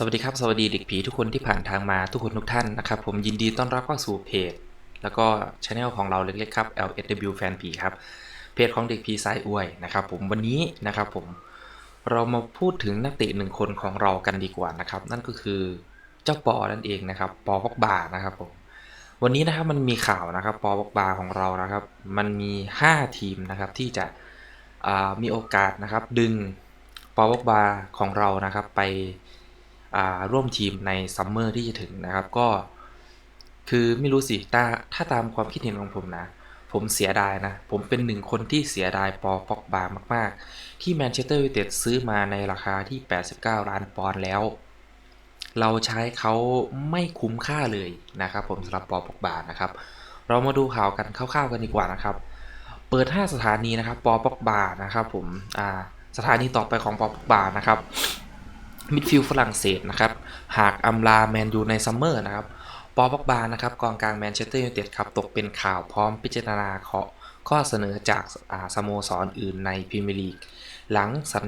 สวัสดีครับ สวัสดีเด็กผีทุกคนที่ผ่านทางมาทุกคนทุกท่านนะครับผมยินดีต้อนรับเข้าสู่เพจ แล้วก็ช anel ของเราเล็กๆครับ LSW Fan ผีครับเพจของเด็กผีสายอวยนะครับผมวันนี้นะครับผมเรามาพูดถึงนักเตะหนึ่งคนของเรากันดีกว่านะครับ นั่นก็คือเจ้าปอนั่นเองนะครับปอพกบานะครับผมวันนี้นะครับมันมีข่าวนะครับปอพกบาของเรานะครับ มันมี 5 ทีมนะครับที่จะมีโอกาสนะครับดึงปอพกบาของเรานะครับไป ร่วมทีมในซัมเมอร์ที่จะถึงนะครับก็ คือไม่รู้สิถ้าถ้าตามความคิดเห็นของผมนะ ผมเสียดายนะ ผมเป็นหนึ่งคนที่เสียดายปอปอกบามาก ๆ ที่แมนเชสเตอร์ยูไนเต็ดซื้อมาในราคาที่ 89 ล้านปอนด์แล้ว เราใช้เขาไม่คุ้มค่าเลยนะครับ ผมสำหรับปอปอกบานะครับ เรามาดูข่าวกันคร่าวๆกันดีกว่านะครับ เปิด 5 สถานีนะครับปอปอกบานะครับ ผมอ่าสถานีต่อไปของปอปอกบานะครับ มิดฟิลด์ฝรั่งเศสนะครับ หากอำลาแมนยูในซัมเมอร์นะครับ ปอบ็อกบานะครับกองกลางแมนเชสเตอร์ยูไนเต็ดครับตกเป็นข่าวพร้อมพิจารณาขอข้อเสนอจากาสโมสรออื่นในพรีเมียร์ลีก หลังสัญ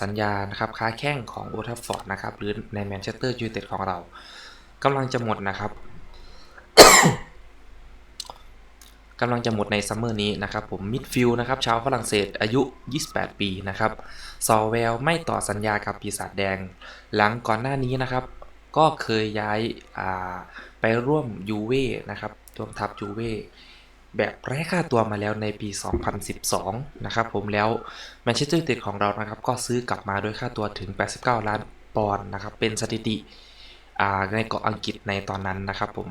สญญานะครับค้าแข้งของโอทัฟฟอร์ดนะครับหรือในแมนเชสเตอร์ยูไนเต็ดของเรากำลังจะหมดนะครับ กำลังจะหมดในซัมเมอร์นี้นะครับผมมิดฟิล์นะครับชาวฝรั่งเศสอายุ 28 ปีนะครับซอแวลไม่ต่อสัญญากับปีศาจแดง หลังก่อนหน้านี้นะครับ ก็เคยย้ายาไปร่วมยูเว่นะครับร่วมทัพยูเว่แบบไร้ค่าตัวมาแล้วในปี 2012 นะครับผมแล้วแมนเชสเตอร์ยูไนเต็ดของเรานะครับ ก็ซื้อกลับมาด้วยค่าตัวถึง 89 ล้านปอนด์นะครับ เป็นสถิติในเกาะอังกฤษในตอนนั้นนะครับผม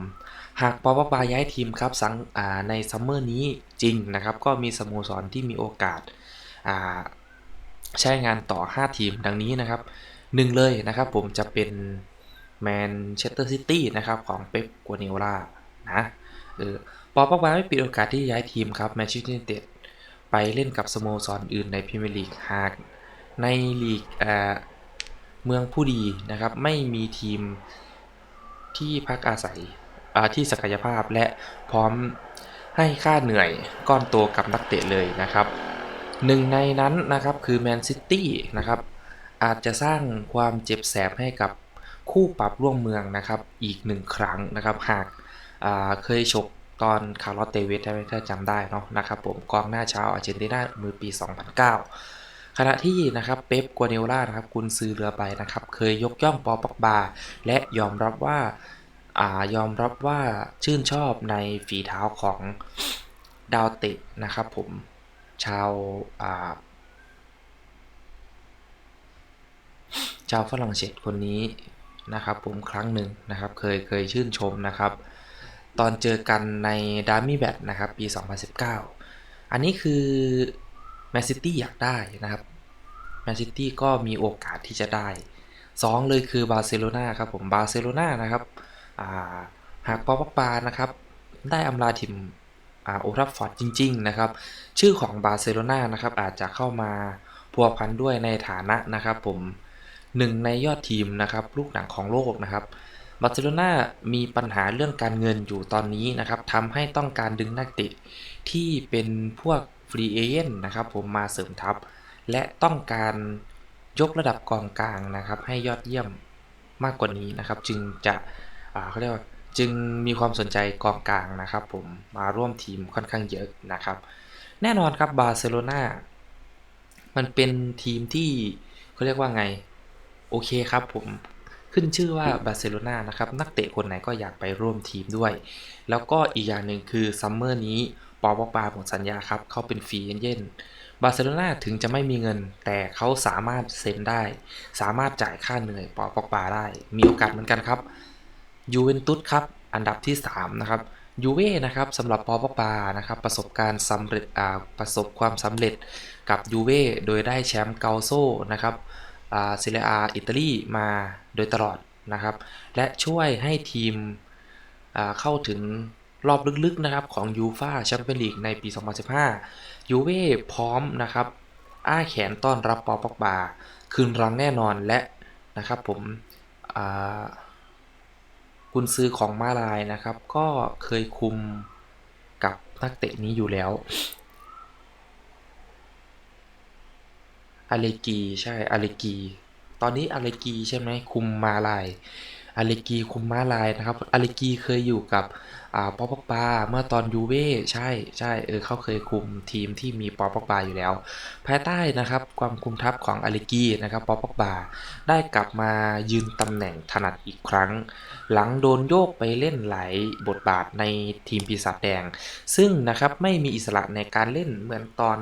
หากปอปบาย้ายทีมครับสังอ่าในซัมเมอร์นี้จริงนะครับ ก็มีสโมสรที่มีโอกาสอ่าใช้งานต่อ 5 ทีมดังนี้นะครับหนึ่งเลยนะครับผมจะเป็นแมนเชสเตอร์ซิตี้นะครับของเป๊ปกัวเนล่านะเออปอปบาไม่ปิดโอกาสที่ย้ายทีมครับแมนเชสเตอร์ยูไนเต็ดไปเล่นกับสโมสรอื่นในพรีเมียร์ลีกหากในลีกอ่าเมืองผู้ดีนะครับ ไม่มีทีมที่พักอาศัย ที่ศักยภาพและพร้อมให้ค่าเหนื่อยก้อนโตกับนักเตะเลยนะครับหนึ่งในนั้นนะครับคือแมนซิตี้นะครับอาจจะสร้างความเจ็บแสบให้กับคู่ปรับร่วมเมืองนะครับอีกหนึ่งครั้งนะครับหากาเคยฉกตอนคาร์ลอสเตเวสถ้าจำได้เนาะนะครับผมกองหน้าชาวอาร์เจนตินามือปี 2009 ขณะที่นะครับเป๊ปกัวเนล่านะครับกุนซือเรือใบนะครับเคยยกย่องปอปักบา และยอมรับว่า อายอมรับว่าชื่นชอบในฝีเท้าของดาวเตะนะครับผมชาวาชาวฝรั่งเศสคนนี้นะครับ ผมครั้งหนึ่งนะครับ เคยเคยชื่นชมนะครับ ตอนเจอกันในดาร์มี่แบทนะครับ ปี 2019 อันนี้คือแมนซิตี้อยากได้นะครับแมนซิตี้ก็มีโอกาสที่จะได้ 2 เลยคือบาร์เซโลนาครับผมบาร์เซโลนานะครับ หากปอปปานะครับได้อำลาทีมอ่าโอทัฟฟอร์ดจริง ๆ นะครับ ชื่อของบาร์เซโลนานะครับอาจจะเข้ามาพัวพันด้วยในฐานะนะครับผมหนึ่งในยอดทีมนะครับลูกหนังของโลกนะครับบาร์เซโลนามีปัญหาเรื่องการเงินอยู่ตอนนี้นะครับทำให้ต้องการดึงนักเตะที่เป็นพวกฟรีเอเจนนะครับผมมาเสริมทัพ และต้องการยกระดับกองกลางนะครับ ให้ยอดเยี่ยมมากกว่านี้นะครับ จึงจะ เขาเรียกว่าจึงมีความสนใจกองกลางนะครับผมมาร่วมทีมค่อนข้างเยอะนะครับ แน่นอนครับบาร์เซโลนามันเป็นทีมที่เขาเรียกว่าไง โอเคครับผมขึ้นชื่อว่าบาร์เซโลนานะครับนักเตะคนไหนก็อยากไปร่วมทีมด้วย แล้วก็อีกอย่างหนึ่งคือซัมเมอร์นี้ปอปปาหมดสัญญาครับเขาเป็นฟรีเอเจนบาร์เซโลนาถึงจะไม่มีเงิน แต่เขาสามารถเซ็นได้ สามารถจ่ายค่าเหนื่อยปอปปาได้ มีโอกาสเหมือนกันครับ ยูเวนตุสครับอันดับที่ 3 นะครับยูเว่นะครับสำหรับปอปปานะครับประสบการณ์สำเร็จประสบความสำเร็จกับยูเว่โดยได้แชมป์เกาโซนะครับซิเลอาอิตาลีมาโดยตลอดนะครับ และช่วยให้ทีมเข้าถึงรอบลึกๆนะครับของยูฟาแชมเปี้ยนลีกในปี 2015 ยูเว่พร้อมนะครับอ้าแขนต้อนรับปอปบาคืนรังแน่นอนและนะครับผมอ่า กุนซือของมาลายนะครับ ก็เคยคุมกับนักเตะนี้อยู่แล้วอาเลกีใช่อาเลกี ตอนนี้อเลกีใช่ไหมคุมมาลาย อเลกีคุมมาลายนะครับอเลกีเคยอยู่กับอ่าปอปอกปาเมื่อตอนยูเว่ใช่ใช่เออเขาเคยคุมทีมที่มีปอปอกปาอยู่แล้ว ภายใต้นะครับความคุมทัพของอเลกีนะครับปอปอกปาได้กลับมายืนตำแหน่งถนัดอีกครั้ง หลังโดนโยกไปเล่นหลายบทบาทในทีมปีศาจแดง ซึ่งนะครับไม่มีอิสระในการเล่นเหมือนตอน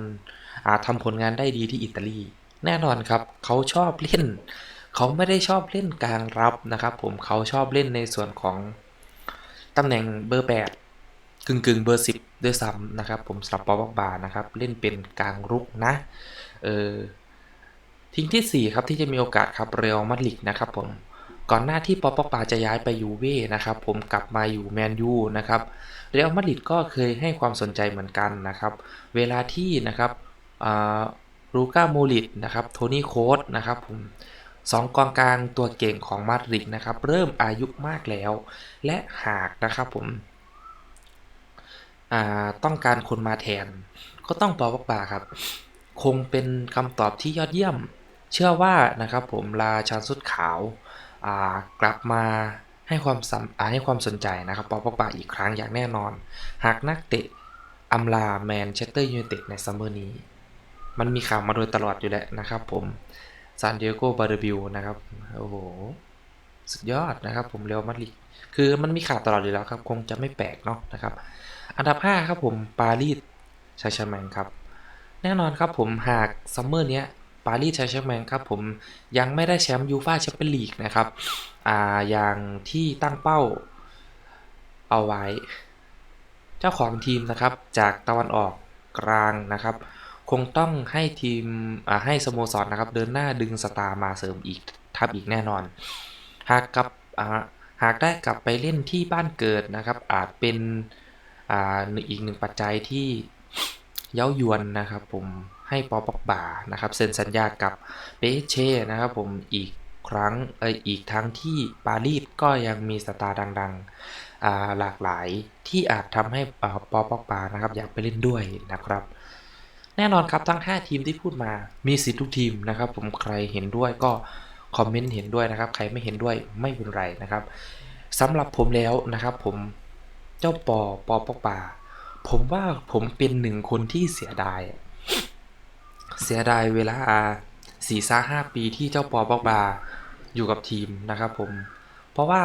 อาทำผลงานได้ดีที่อิตาลี แน่นอนครับเขาชอบเล่น เขาไม่ได้ชอบเล่นกลางรับนะครับ ผมเขาชอบเล่นในส่วนของตำแหน่งเบอร์ 8 กึ่งกึ่งๆเบอร์ 10 ด้วยซ้ำนะครับ ผมสำหรับปอบอกบานะครับเล่นเป็นกลางรุกนะเออทีมทีสี่ 4 ครับที่จะมีโอกาสครับเรอัลมาดริดนะครับผมก่อนหน้าที่ปอปอกปาจะย้ายไปยูเว่นะครับผมกลับมาอยู่แมนยูนะครับเรอัลมาดริดก็เคยให้ความสนใจเหมือนกันนะครับ เวลาที่นะครับลูก้าโมลิตนะครับโทนี่โคสนะครับผม สองกองกลางตัวเก่งของมาดริดนะครับเริ่มอายุมากแล้ว และหากนะครับผมต้องการคนมาแทน ก็ต้องปอปอกปาครับ คงเป็นคำตอบที่ยอดเยี่ยม เชื่อว่านะครับผมราชันสุดขาวากลับมาให้ความสำให้ความสนใจนะครับปอปอกบาอีกครั้งอย่างแน่นอน หากนักเตะอำลาแมนเชสเตอร์ยูไนเต็ดในซัมเมอร์นี้ มันมีข่าวมาโดยตลอดอยู่แล้วนะครับผม ซานเดียโกบาเดบิวนะครับโอ้โหสุดยอดนะครับผมเรอัลมาดริดคือมันมีข่าวตลอดอยู่แล้วครับ คงจะไม่แปลกเนาะนะครับ อันดับ 5 ครับผมปารีสชาชแมงครับ แน่นอนครับผมหากซัมเมอร์เนี้ยปารีสแซงต์แชร์แมงครับผมยังไม่ได้แชมป์ยูฟ่าแชมเปี้ยนลีกนะครับอ่าอย่างที่ตั้งเป้าเอาไว้ เจ้าของทีมนะครับจากตะวันออกกลางนะครับ คงต้องให้ทีมให้สโมสรนะครับ เดินหน้าดึงสตาร์มาเสริมอีกทับอีกแน่นอน หากกลับหากได้กลับไปเล่นที่บ้านเกิดนะครับ อาจเป็นออีกหนึ่งปัจจัยที่เย้ายวนนะครับ ผมให้ปอปอกบานะครับเซ็นสัญญากับเปเช่นะครับ ผมอีกครั้งเอออีกทั้งที่ปารีสก็ยังมีสตาร์ดังๆหลากหลายที่อาจทำให้ปอปอกบานะครับ อยากไปเล่นด้วยนะครับ แน่นอนครับทั้ง 5 ทีมที่พูดมามีสิทธิ์ทุกทีมนะครับ ผมใครเห็นด้วยก็คอมเมนต์เห็นด้วยนะครับ ใครไม่เห็นด้วยไม่เป็นไรนะครับสำหรับผมแล้วนะครับ ผมเจ้าปอปอปอกปาผมว่าผมเป็นหนึ่งคนที่เสียดาย เสียดายเวลาสี่ซ่าห้าปีที่เจ้าปอปอกบาอยู่กับทีมนะครับ ผม เพราะว่า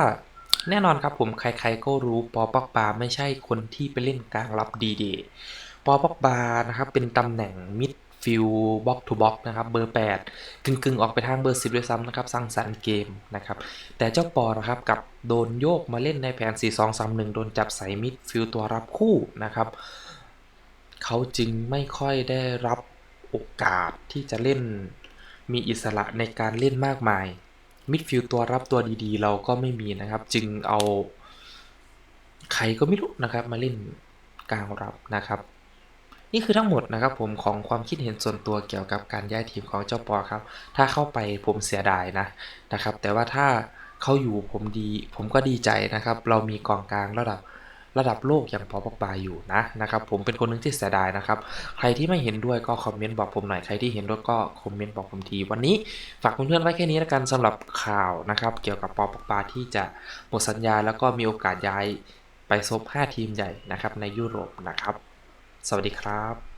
แน่นอนครับผมใครๆก็รู้ปอปอกบาไม่ใช่คนที่ไปเล่นกลางรับดีเด ปอปอกบานะครับเป็นตำแหน่งมิดฟิลบ็อกทูบ็อกนะครับเบอร์8กึ่งกึ่งๆ ออกไปทางเบอร์ 10 ด้วยซ้ำนะครับสร้างสรรค์เกมนะครับแต่เจ้าปอนะครับกับโดนโยกมาเล่นในแผน 4-2-3-1 โดนจับใส่มิดฟิลตัวรับคู่นะครับเขาจึงไม่ค่อยได้รับโอกาสที่จะเล่นมีอิสระในการเล่นมากมายมิดฟิลตัวรับตัวดีๆ เราก็ไม่มีนะครับ จึงเอาใครก็ไม่รู้นะครับมาเล่นกลางรับนะครับ นี่คือทั้งหมดนะครับผมของความคิดเห็นส่วนตัวเกี่ยวกับการย้ายทีมของเจ้าปอครับ ถ้าเข้าไปผมเสียดายนะนะครับ แต่ว่าถ้าเขาอยู่ผมดี ผมก็ดีใจนะครับ เรามีกองกลางระดับระดับโลกอย่างพอปอกบาอยู่นะนะครับผมเป็นคนนึงที่เสียดายนะครับ ใครที่ไม่เห็นด้วยก็คอมเมนต์บอกผมหน่อย ใครที่เห็นด้วยก็คอมเมนต์บอกผมที วันนี้ฝากเพื่อนๆไว้แค่นี้แล้วกันสำหรับข่าวนะครับ เกี่ยวกับปอปอกบาที่จะหมดสัญญาแล้วก็มีโอกาสย้ายไปซบ5ทีมใหญ่นะครับในยุโรปนะครับ สวัสดีครับ